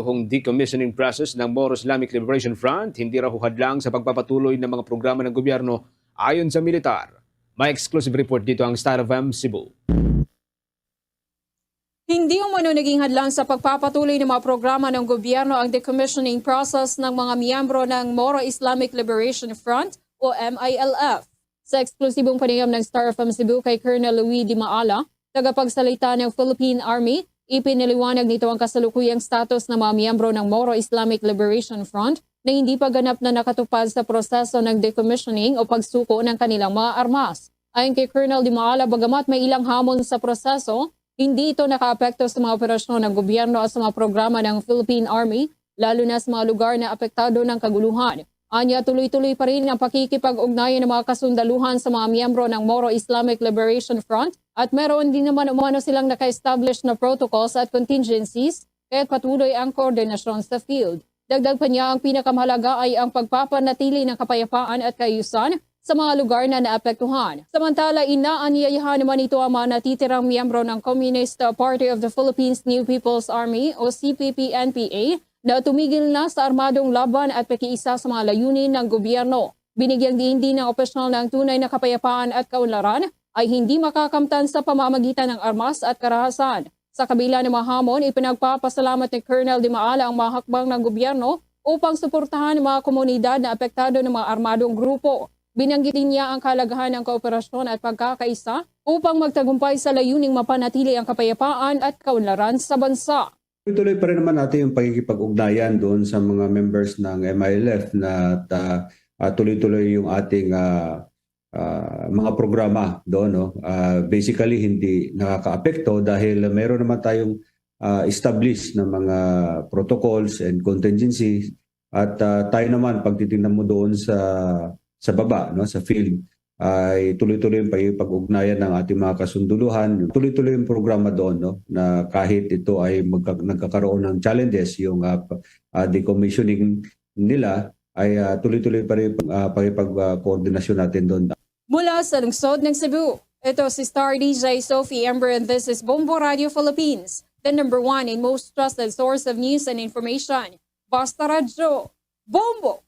Hong decommissioning process ng Moro Islamic Liberation Front hindi raw hadlang sa pagpapatuloy ng mga programa ng gobyerno ayon sa militar. May exclusive report dito ang Star of M Cebu. Hindi umano naging hadlang sa pagpapatuloy ng mga programa ng gobyerno ang decommissioning process ng mga miyembro ng Moro Islamic Liberation Front o MILF. Sa eksklusibong panayam ng Star FM Cebu kay Colonel Louis Di Maala, tagapagsalita ng Philippine Army, ipiniliwanag nito ang kasalukuyang status ng mga miyembro ng Moro Islamic Liberation Front na hindi pa ganap na nakatupad sa proseso ng decommissioning o pagsuko ng kanilang mga armas. Ayon kay Colonel Di Maala, bagamat may ilang hamon sa proseso, hindi ito nakaapekto sa mga operasyon ng gobyerno at sa mga programa ng Philippine Army, lalo na sa mga lugar na apektado ng kaguluhan. Anya tuloy-tuloy pa rin ang pakikipag-ugnayan ng mga kasundaluhan sa mga miyembro ng Moro Islamic Liberation Front at meron din naman umano silang naka-establish na protocols at contingencies kaya't patuloy ang koordinasyon sa field. Dagdag pa niya ang pinakamahalaga ay ang pagpapanatili ng kapayapaan at kaayusan sa mga lugar na naapektuhan. Samantala, inaanyayahan naman ito ang mga natitirang miyembro ng Communist Party of the Philippines New People's Army o CPP-NPA na tumigil na sa armadong laban at pakiisa sa mga layunin ng gobyerno. Binigyang diin din ng opisyonal ng tunay na kapayapaan at kaunlaran ay hindi makakamtan sa pamamagitan ng armas at karahasan. Sa kabila ng mga hamon, ipinagpapasalamat ni Colonel Di Maala ang mga hakbang ng gobyerno upang suportahan ang mga komunidad na apektado ng mga armadong grupo. Binanggitin niya ang kalagahan ng kooperasyon at pagkakaisa upang magtagumpay sa layuning mapanatili ang kapayapaan at kaunlaran sa bansa. Tuloy pa rin naman natin yung pagkikipag-ugnayan doon sa mga members ng MILF na ta- ah, tuloy-tuloy yung ating ah, ah, mga programa doon. No? Ah, basically, hindi nakakaapekto dahil meron naman tayong ah, established na mga protocols and contingencies at ah, tayo naman pagtitingnan mo doon sa sa baba, no, sa field ay tuloy-tuloy yung pag-ugnayan ng ating mga kasunduluhan. Tuloy-tuloy yung programa doon no, na kahit ito ay magka, nagkakaroon ng challenges, yung uh, uh, decommissioning nila, ay uh, tuloy-tuloy pa rin uh, pag-koordinasyon natin doon. Mula sa lungsod ng Cebu, ito si Star DJ Sophie Ember and this is Bombo Radio Philippines, the number one and most trusted source of news and information. Basta Radio, Bombo!